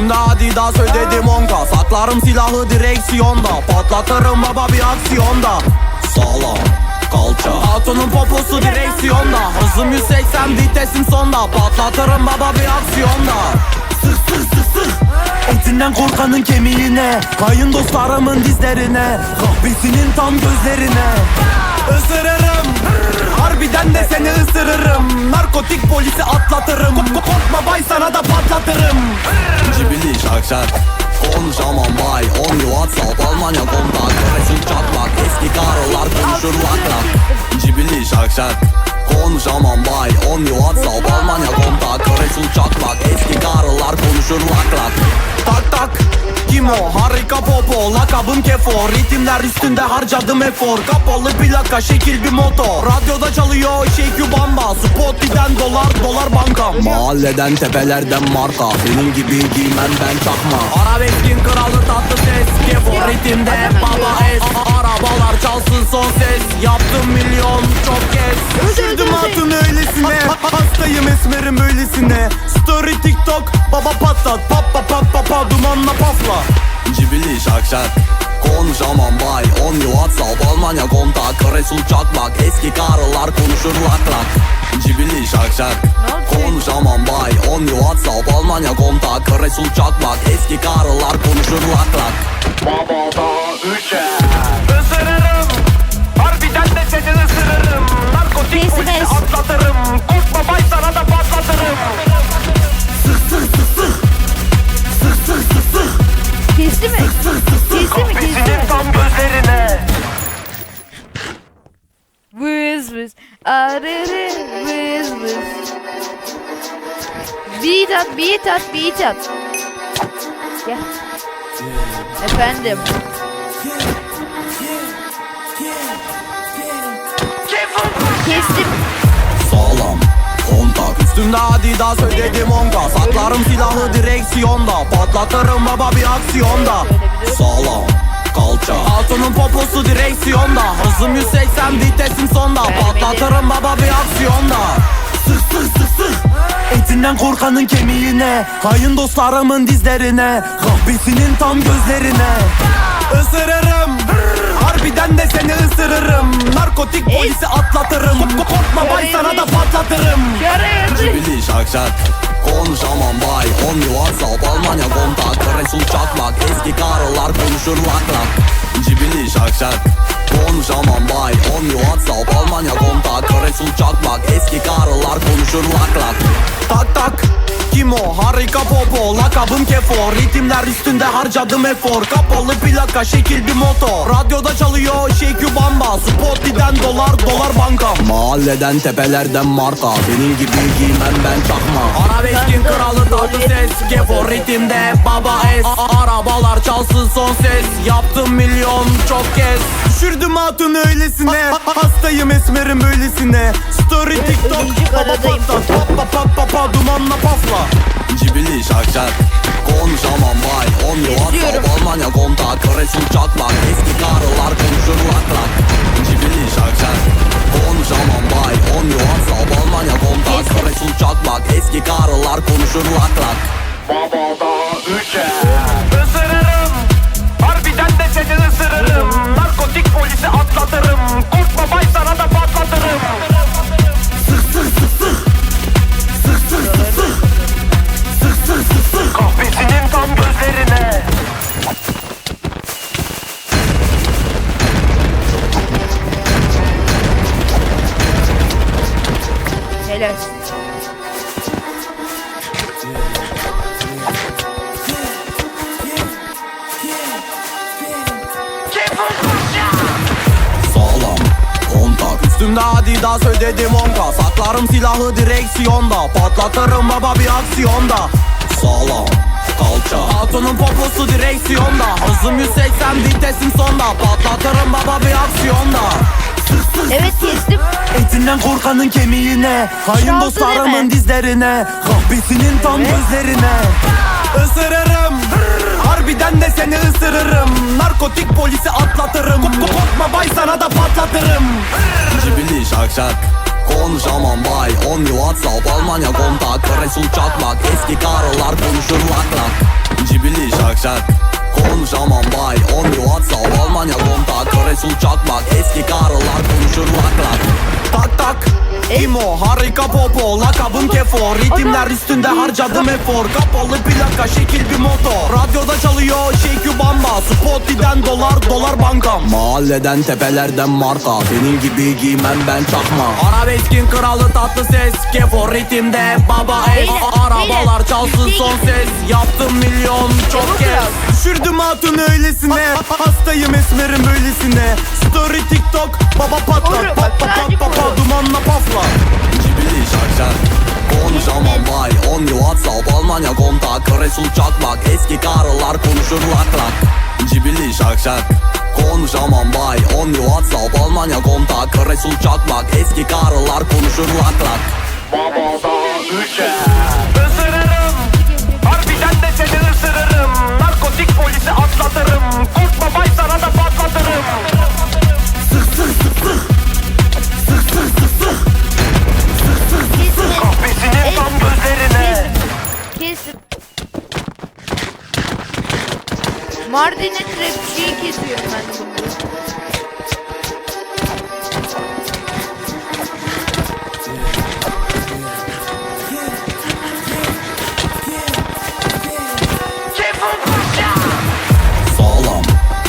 Üstümde adidas ödedim onka Saklarım silahı direksiyonda. Patlatırım baba bir aksiyonda. Sağlam kalça. Hatunun poposu direksiyonda. Hızım 180 vitesim sonda. Patlatırım baba bir aksiyonda. Sık sık sık sık Etinden korkanın kemiğine. Kayın dostlarımın dizlerine. Kahvesinin tam gözlerine. Isırırım. Harbiden de seni ısırırım. Narkotik polisi atlatırım. Korkma bay sana da patlatırım Şak şak Konuşamam bay On you WhatsApp Almanya kontak Resul çatlak Eski karılar konuşur lak lak Cibili şak şak Konuşamam bay On you WhatsApp Almanya kontak Resul çatlak Eski karılar konuşur lak lak Tak tak kim o? Harika popo Lakabım kefo Ritimler üstünde harcadım efor. Kapalı plaka şekil bir moto. Radyoda çalıyor Şekü bamba Spotify'den dolar dolar banka. Mahalleden tepelerden marka. Senin gibi giymem ben çakma Arabeskin kralı tatlı ses. Kefo ritimde baba es. Arabalar çalsın son ses. Yaptım milyon çok kez Düşürdüm hatun öylesine. Hastayım esmerim öylesine Story tiktok Baba patlat. Pap pap pap pap pap Dumanla pafla Cibili şak şak. Konuşamam bay. On you WhatsApp Almanya kontak. Resul çakmak. Eski karılar konuşur lak lak Cibili şak şak. Konuşamam bay On you WhatsApp Almanya kontak Resul çakmak Eski karılar konuşur lak lak Babada üçe Vız. Arırı vız vız. Beat at, beat at, beat at. Gel. Efendim. Kestim. Sağlam kontak Üstümde adidas ödedim onka Saklarım silahı direksiyonda Patlatırım baba bir aksiyonda Sağlam kalça. Hatunun poposu direksiyonda. Hızım 180 vitesim sonda. Patlatırım baba bir aksiyonda. Sık sık sık sık. Etinden korkanın kemiğine Kayın dostlarımın dizlerine Kahvesinin tam gözlerine. Isırırım Harbiden de seni ısırırım. Narkotik polisi atlatırım. Korkma bay sana da patlatırım. Cibili şak şak. Konuşamam bay On WhatsApp Almanya kontak Resul çakmak Eski karılar konuşur lak lak Cibili şak. Şak Konuşamam bay On you WhatsApp Almanya kontak Resul çakmak Eski karılar konuşur lak lak Tak tak. Kim o? Harika popo Lakabım kefo Ritimler üstünde harcadım efor. Kapalı plaka şekil bir moto Radyoda çalıyor Şekü bamba Spotify'den dolar dolar banka. Mahalleden tepelerden marka. Senin gibi giymem ben çakma. Arabeskin kralı tatlı ses. Kefo ritimde baba es. A- Arabalar çalsın son ses. Yaptım milyon çok kez. Düşürdüm hatun öylesine. Hastayım esmerim böylesine. Story tiktok. ölümcül Baba aradayım. patlat. Pa pa pa pa pa dumanla pafla. Cibili şak şak Konuşamam bay On İzliyorum. Almanya kontak Resul çakmak Eski karılar konuşur Sağlam kontak. Üstümde adidas ödedim onka Saklarım silahı direksiyonda. Patlatırım baba bir aksiyonda. Sağlam kalça. Hatunun poposu direksiyonda. Hızım 180 vitesim sonda. Patlatırım baba bir aksiyonda. Evet kestim. Etinden korkanın kemiğine Kayın Şaltı dostlarımın deme. dizlerine Kahvesinin tam gözlerine. Isırırım Harbiden de seni ısırırım. Narkotik polisi atlatırım. Kop- Korkma bay sana da patlatırım. Cibili şak şak. Konuşamam bay. On WhatsApp Almanya kontak. Resul çakmak Eski karılar konuşur lak lak Cibili şak şak. Konuşamam bay. On WhatsApp Almanya kontak. Resul çakmak Eski karılar konuşur lak lak Tak tak. İmo harika popo. Lakabım kefo Ritimler üstünde harcadım efor. Kapalı plaka şekil bir moto Radyoda çalıyor Şekü bamba Spotify'den dolar dolar bankam. Mahalleden tepelerden marka. Senin gibi giymem ben çakma. Arabeskin kralı tatlı ses. Kefo ritimde baba es Arabalar çalsın son ses. Yaptım milyon çok kez. Düşürdüm hatun öylesine. Hastayım esmerim böylesine. Story tiktok Baba patla. Doğru, Pat pat pat pat. Dumanla pafla. Cibili şak Konuşamam bay On WhatsApp Almanya kontak Resul çakmak. Eski karılar konuşur lak lak Cibili şak şak Konuşamam bay. On WhatsApp Almanya kontak Resul çakmak. Eski karılar konuşur lak lak. Babada üçe Isırırım Harbiden de seni ısırırım Mardin'in trapçiyi kesiyorum ben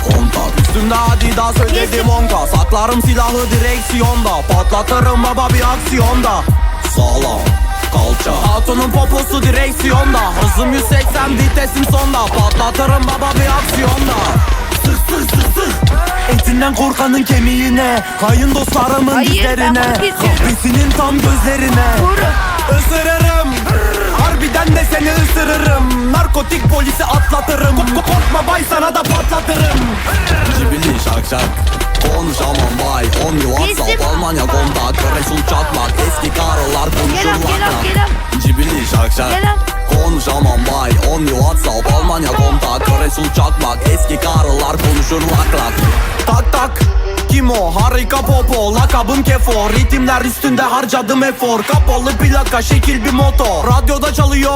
kontak. Üstümde adidas ödedim onka Saklarım silahı direksiyonda. Patlatırım baba bir aksiyonda. Sağlam kalça Hatunun poposu direksiyonda. Hızım 180 vitesim sonda. Patlatırım baba bir aksiyonda Etinden korkanın kemiğine Kayın dostlarımın Hayır, dizlerine. Kahvesinin tam gözlerine. Vurun. Isırırım. Harbiden de seni ısırırım. Narkotik polisi atlatırım. Kork- Korkma bay sana da patlatırım. Cibili şak şak. Konuşamam bay On WhatsApp. Almanya kontak Resul çakmak Eski karılar konuşur Gel al, gel al, lak gel lak. Cibili şak şak. Konuşamam bay On WhatsApp Almanya kontak Resul çakmak Eski karılar konuşur lak lak Tak tak kim o? Harika popo Lakabım kefo Ritimler üstünde harcadım efor. Kapalı plaka şekil bir moto. Radyoda çalıyor